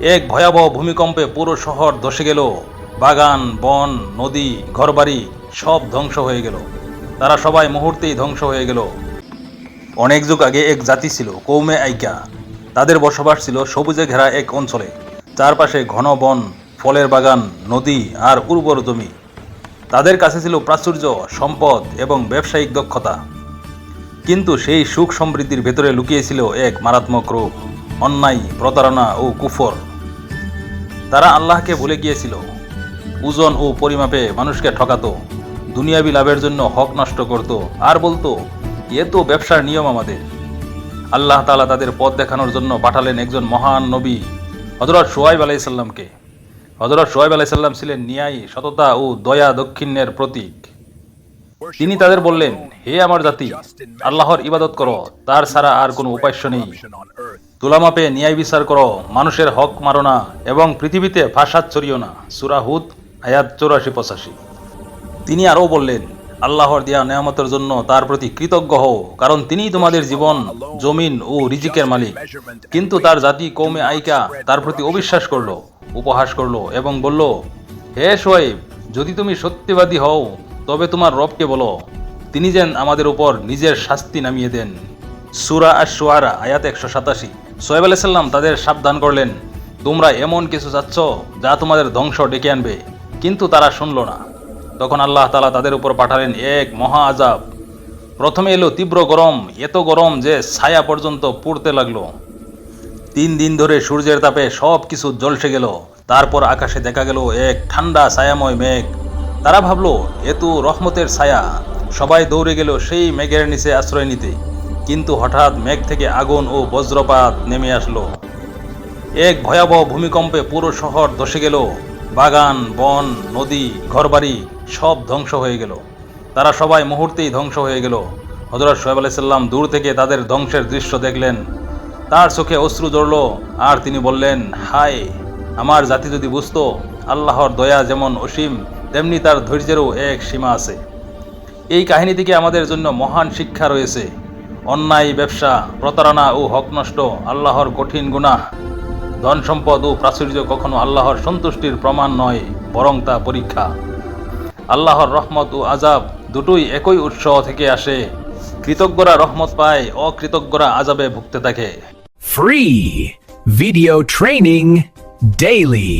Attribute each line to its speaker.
Speaker 1: এক ভয়াবহ ভূমিকম্পে পুরো শহর ধসে গেল। বাগান, বন, নদী, ঘরবাড়ি সব ধ্বংস হয়ে গেল। তারা সবাই মুহূর্তেই ধ্বংস হয়ে গেল। অনেক যুগ আগে এক জাতি ছিল, কৌমে আইকা। তাদের বসবাস ছিল সবুজে ঘেরা এক অঞ্চলে। চারপাশে ঘন বন, ফলের বাগান, নদী আর উর্বর জমি। তাদের কাছে ছিল প্রাচুর্য, সম্পদ এবং ব্যবসায়িক দক্ষতা। কিন্তু সেই সুখ সমৃদ্ধির ভেতরে লুকিয়েছিল এক মারাত্মক রূপ। অন্যায়, প্রতারণা ও কুফর। তারা আল্লাহকে ভুলে গিয়েছিল। ওজন ও পরিমাপে মানুষকে ঠকাতো। দুনিয়াবি লাভের জন্য হক নষ্ট করত। আর বলতো, এ তো ব্যবসার নিয়ম আমাদের। আল্লাহ তাআলা তাদের পথ দেখানোর জন্য পাঠালেন একজন মহান নবী হজরত সোহাইব আলাইসাল্লামকে হজরত সোহাইব আলাইসাল্লাম ছিলেন ন্যায়, সততা ও দয়া দক্ষিণের প্রতীক। তিনি তাদের বললেন, হে আমার জাতি, আল্লাহর ইবাদত করো, তার ছাড়া আর কোনো উপাস্য নেই। তুলামাপে ন্যায় বিচার করো, মানুষের হক মারো না এবং পৃথিবীতে ফাসাদ ছড়িও না। সুরাহুদ আয়াত চৌরাশি পঁচাশি। তিনি আরও বললেন, আল্লাহর দেয়া নেয়ামতের জন্য তার প্রতি কৃতজ্ঞ হও, কারণ তিনিই তোমাদের জীবন, জমিন ও রিজিকের মালিক। কিন্তু তার জাতি কৌমে আইকা তার প্রতি অবিশ্বাস করল, উপহাস করল এবং বলল, হে সোয়েব যদি তুমি সত্যবাদী হও তবে তোমার রবকে বলো, তিনি যেন আমাদের উপর নিজের শাস্তি নামিয়ে দেন। সুরা আর সোয়ারা আয়াত একশো সাতাশি। সোয়েব আলাইসাল্লাম তাদের সাবধান করলেন, তোমরা এমন কিছু চাচ্ছ যা তোমাদের ধ্বংস ডেকে আনবে। কিন্তু তারা শুনল না। তখন আল্লাহ তালা তাদের উপর পাঠালেন এক মহা আজাব প্রথমে এলো তীব্র গরম, এত গরম যে ছায়া পর্যন্ত পড়তে লাগল। তিন দিন ধরে সূর্যের তাপে সব কিছু জলসে গেল। তারপর আকাশে দেখা গেল এক ঠান্ডা ছায়াময় মেঘ। তারা ভাবলো, এ তো রহমতের ছায়া। সবাই দৌড়ে গেল সেই মেঘের নিচে আশ্রয় নিতে। কিন্তু হঠাৎ মেঘ থেকে আগুন ও বজ্রপাত নেমে আসলো। এক ভয়াবহ ভূমিকম্পে পুরো শহর ধসে গেল। বাগান, বন, নদী, ঘরবাড়ি সব ধ্বংস হয়ে গেল। তারা সবাই মুহূর্তেই ধ্বংস হয়ে গেল। হজরত সোহেব আলাইসাল্লাম দূর থেকে তাদের ধ্বংসের দৃশ্য দেখলেন। তার চোখে অশ্রু জড়ল আর তিনি বললেন, হায়, আমার জাতি যদি বুঝতো, আল্লাহর দয়া যেমন অসীম তেমনি তার ধৈর্যেরও এক সীমা আছে। এই কাহিনী থেকে আমাদের জন্য মহান শিক্ষা রয়েছে। অন্যায়, ব্যবসা, প্রতারণা ও হক নষ্ট আল্লাহর কঠিন গুনাহ। ধন সম্পদ ও প্রাচুর্য কখনো আল্লাহর সন্তুষ্টির প্রমাণ নয়, বরং তা পরীক্ষা। আল্লাহর রহমত ও আজাব দুটোই একই উৎস থেকে আসে। কৃতজ্ঞরা রহমত পায়, অকৃতজ্ঞরা আজাবে ভুগতে থাকে।
Speaker 2: Free video training daily.